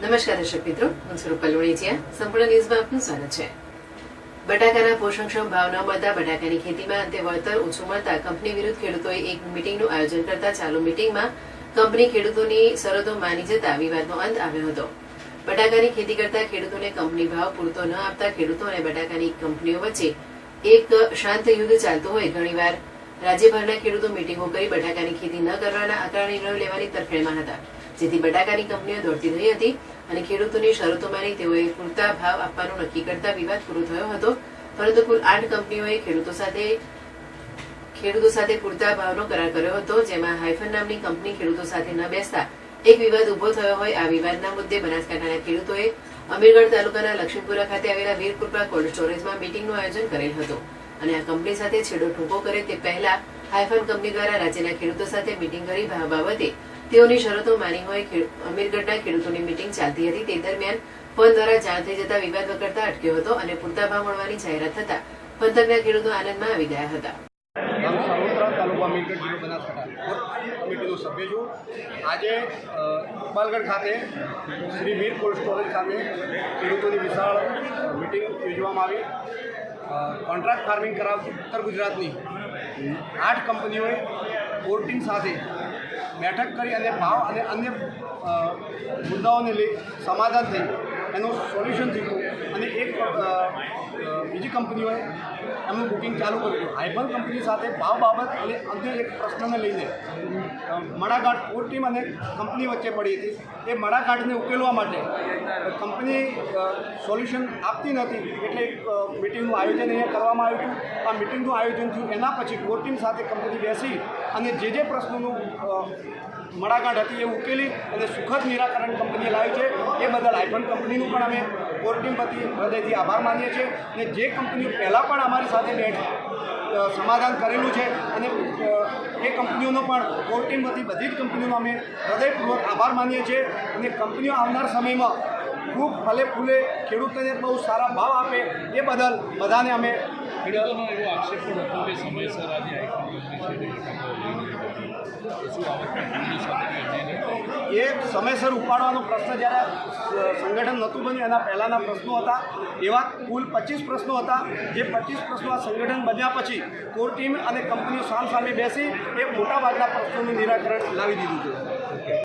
નમસ્કાર દર્શક મિત્રો, હું સ્વરૂપ પલોણીજીયા સંપૂર્ણ ન્યૂઝમાં આપનું સ્વાગત છે. બટાકાના પોષણક્ષમ ભાવ ન મળતા બટાકાની ખેતીમાં અંતે વળતર ઓછું મળતા કંપની વિરુદ્ધ ખેડૂતોએ એક મિટિંગનું આયોજન કરતા ચાલુ મિટિંગમાં કંપની ખેડૂતોની શરતો માની જતા વિવાદનો અંત આવ્યો હતો. બટાકાની ખેતી કરતા ખેડૂતોને કંપની ભાવ પૂરતો ન આપતા ખેડૂતો અને બટાકાની કંપનીઓ વચ્ચે એક શાંત યુદ્ધ ચાલતું હોય ઘણીવાર. રાજ્યભરના ખેડૂતો મિટિંગો કરી બટાકાની ખેતી ન કરવાના આકરા નિર્ણયો લેવાની તરફેણમાં હતા. જેથી બટાકાની કંપનીઓ દોડતી થઈ હતી અને ખેડૂતોની શરતોમાંની તેઓએ પૂરતા ભાવ આપવાનું નક્કી કરતા વિવાદ પૂરો થયો હતો. પરંતુ કુલ આઠ કંપનીઓએ ખેડૂતો સાથે ખેડૂતો સાથે પૂરતા ભાવનો કરાર કર્યો હતો, જેમાં હાઇફન નામની કંપની ખેડૂતો સાથે ન બેસતા એક વિવાદ ઊભો થયો હોય, આ વિવાદના મુદ્દે બનાસકાંઠાના ખેડૂતોએ અમીરગઢ તાલુકાના લક્ષ્મીપુરા ખાતે આવેલા વીરકૃપા કોલ્ડ સ્ટોરેજમાં મીટિંગનું આયોજન કરેલ હતું. અને આ કંપની સાથે છેડો ઠૂંકો કરે તે પહેલા હાઇફન કંપની દ્વારા રાજ્યના ખેડૂતો સાથે મિટિંગ કરી ભાવ બાબતે તેઓની શરતો માની હોય અમીરગઢના ખેડૂતોની મીટિંગ ચાલતી હતી. તે દરમિયાન ફોન દ્વારા જાણ થઈ જતા વિવાદ વકરતા અટક્યો હતો અને પૂરતા ભાવ મળવાની જાહેરાત થતા પંથકના ખેડૂતો આનંદમાં આવી ગયા હતા. સભ્ય છું. આજે ઇકબાલગઢ ખાતે શ્રી વીર કોલ્ડ સ્ટોરેજ ખાતે ખેડૂતોની વિશાળ મિટિંગ યોજવામાં આવી. કોન્ટ્રાક્ટ ફાર્મિંગ કરાવતી ઉત્તર ગુજરાતની આઠ કંપનીઓએ કોર સાથે બેઠક કરી અને ભાવ અને અન્ય મુદ્દાઓને લઈ સમાધાન થઈ એનું સોલ્યુશન થયું અને એક બીજી કંપનીઓએ એમનું બુકિંગ ચાલુ કર્યું હાઇફન કંપની સાથે ભાવ બાબત અને અન્ય એક પ્રશ્નને લઈને મડાઘાટ કોર ટીમ અને કંપની વચ્ચે પડી હતી. એ મડાઘાટને ઉકેલવા માટે કંપની સોલ્યુશન આપતી નથી એટલે એક મિટિંગનું આયોજન અહીંયા કરવામાં આવ્યું હતું. આ મિટિંગનું આયોજન થયું. એના પછી કોર ટીમ સાથે કંપની બેસી અને જે જે પ્રશ્નોનું મડાઘાટ હતી એ ઉકેલી અને સુખદ નિરાકરણ કંપનીએ લાવી છે. એ બદલ આઈફોન કંપનીનું પણ અમે કોર ટીમ હૃદયથી આભાર માનીએ છીએ અને જે કંપનીઓ પહેલાં પણ અમારી સાથે બેઠ સમાધાન કરેલું છે અને એ કંપનીઓનો પણ કોર ટીમ બધી જ કંપનીઓનો અમે હૃદયપૂર્વક આભાર માનીએ છીએ અને કંપનીઓ આવનાર સમયમાં ખૂબ ફલે ફૂલે, ખેડૂતોને બહુ સારા ભાવ આપે એ બદલ બધાને અમે ખેડૂતોનો એવો આક્ષેપ પણ હતો કે સમયસર આજે એ સમયસર ઉપાડવાનો પ્રશ્ન જ્યારે સંગઠન નહોતું બન્યું, એના પહેલાંના પ્રશ્નો હતા. એવા કુલ પચીસ પ્રશ્નો હતા. જે પચીસ પ્રશ્નો આ સંગઠન બન્યા પછી કોર ટીમ અને કંપનીઓ સામ સામે બેસી એ મોટાભાગના પ્રશ્નોનું નિરાકરણ લાવી દીધું છે.